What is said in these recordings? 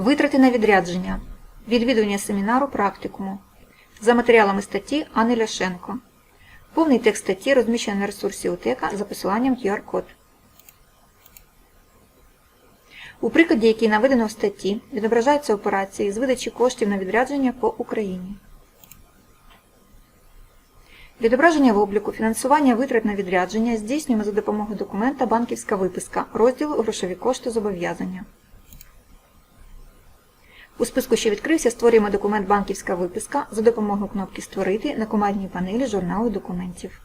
Витрати на відрядження. Відвідування семінару практикуму. За матеріалами статті Анни Ляшенко. Повний текст статті розміщено на ресурсі УТЕКа за посиланням QR-код. У прикладі, який наведено в статті, відображаються операції з видачі коштів на відрядження по Україні. Відображення в обліку фінансування витрат на відрядження здійснюємо за допомогою документа Банківська виписка розділу Грошові кошти зобов'язання. У списку, що відкрився, створюємо документ Банківська виписка за допомогою кнопки Створити на командній панелі журналу документів.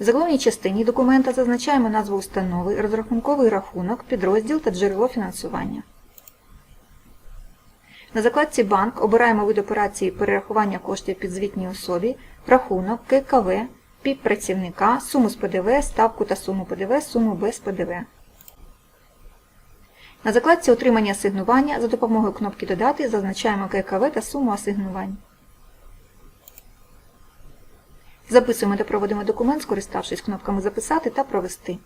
В заголовній частині документа зазначаємо назву установи, розрахунковий рахунок, підрозділ та джерело фінансування. На закладці Банк обираємо вид операції перерахування коштів підзвітній особі, рахунок, ККВ, ПІП працівника, суму з ПДВ, ставку та суму ПДВ, суму без ПДВ. На закладці Отримання асигнування за допомогою кнопки Додати зазначаємо ККВ та суму асигнувань. Записуємо та проводимо документ, скориставшись кнопками Записати та Провести.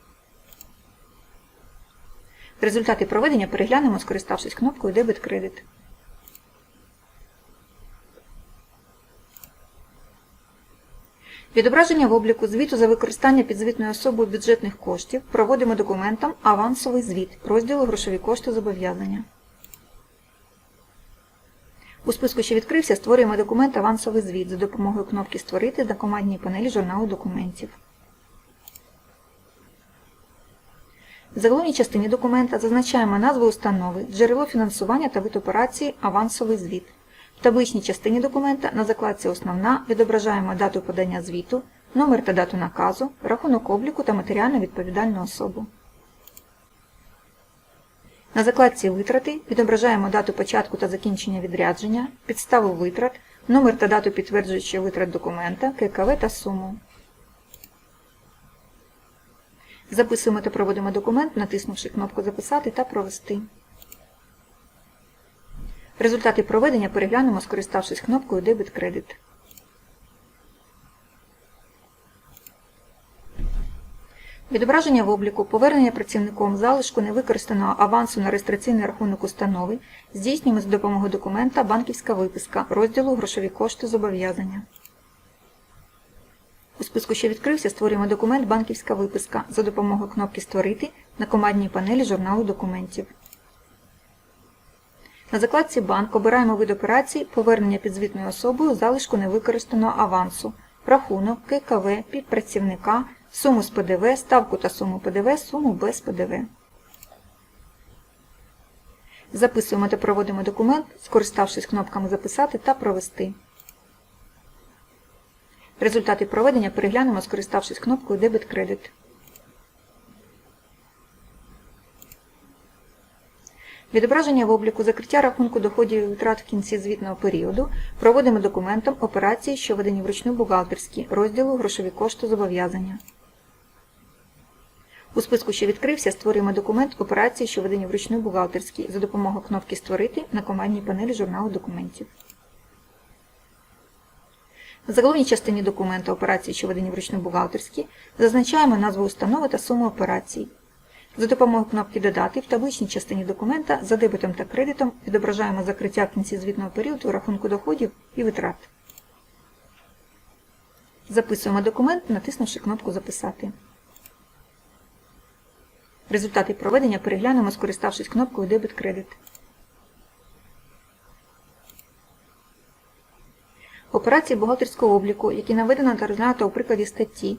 Результати проведення переглянемо, скориставшись кнопкою Дебет-кредит. Відображення в обліку звіту за використання підзвітною особою бюджетних коштів проводимо документом Авансовий звіт розділу Грошові кошти зобов'язання. У списку, що відкрився, створюємо документ Авансовий звіт за допомогою кнопки Створити на командній панелі журналу документів. В заголовній частині документа зазначаємо назву установи, джерело фінансування та вид операції Авансовий звіт. В табличній частині документа на закладці Основна відображаємо дату подання звіту, номер та дату наказу, рахунок обліку та матеріально відповідальну особу. На закладці Витрати відображаємо дату початку та закінчення відрядження, підставу витрат, номер та дату підтверджуючого витрат документа, ККВ та суму. Записуємо та проводимо документ, натиснувши кнопку Записати та Провести. Результати проведення переглянемо, скориставшись кнопкою Дебет-кредит. Відображення в обліку, повернення працівником залишку невикористаного авансу на реєстраційний рахунок установи здійснюємо за допомогою документа Банківська виписка розділу Грошові кошти зобов'язання. У списку, що відкрився, створюємо документ Банківська виписка за допомогою кнопки Створити на командній панелі журналу документів. На закладці Банк обираємо вид операцій повернення підзвітною особою залишку невикористаного авансу, рахунок, ККВ, підпрацівника, суму з ПДВ, ставку та суму ПДВ, суму без ПДВ. Записуємо та проводимо документ, скориставшись кнопками Записати та Провести. Результати проведення переглянемо, скориставшись кнопкою Дебет-кредит. Відображення в обліку закриття рахунку доходів і витрат в кінці звітного періоду проводимо документом операції, що ведені вручну бухгалтерські, розділу Грошові кошти зобов'язання. У списку, що відкрився, створюємо документ операції, що ведені вручну бухгалтерські за допомогою кнопки Створити на командній панелі журналу документів. В заголовній частині документа операції, що ведені вручну бухгалтерські, зазначаємо назву установи та суму операцій. За допомогою кнопки Додати в табличній частині документа за дебетом та кредитом відображаємо закриття в кінці звітного періоду рахунку доходів і витрат. Записуємо документ, натиснувши кнопку Записати. Результати проведення переглянемо, скориставшись кнопкою Дебет-кредит. Операції бухгалтерського обліку, які наведено та розглянуто у прикладі статті,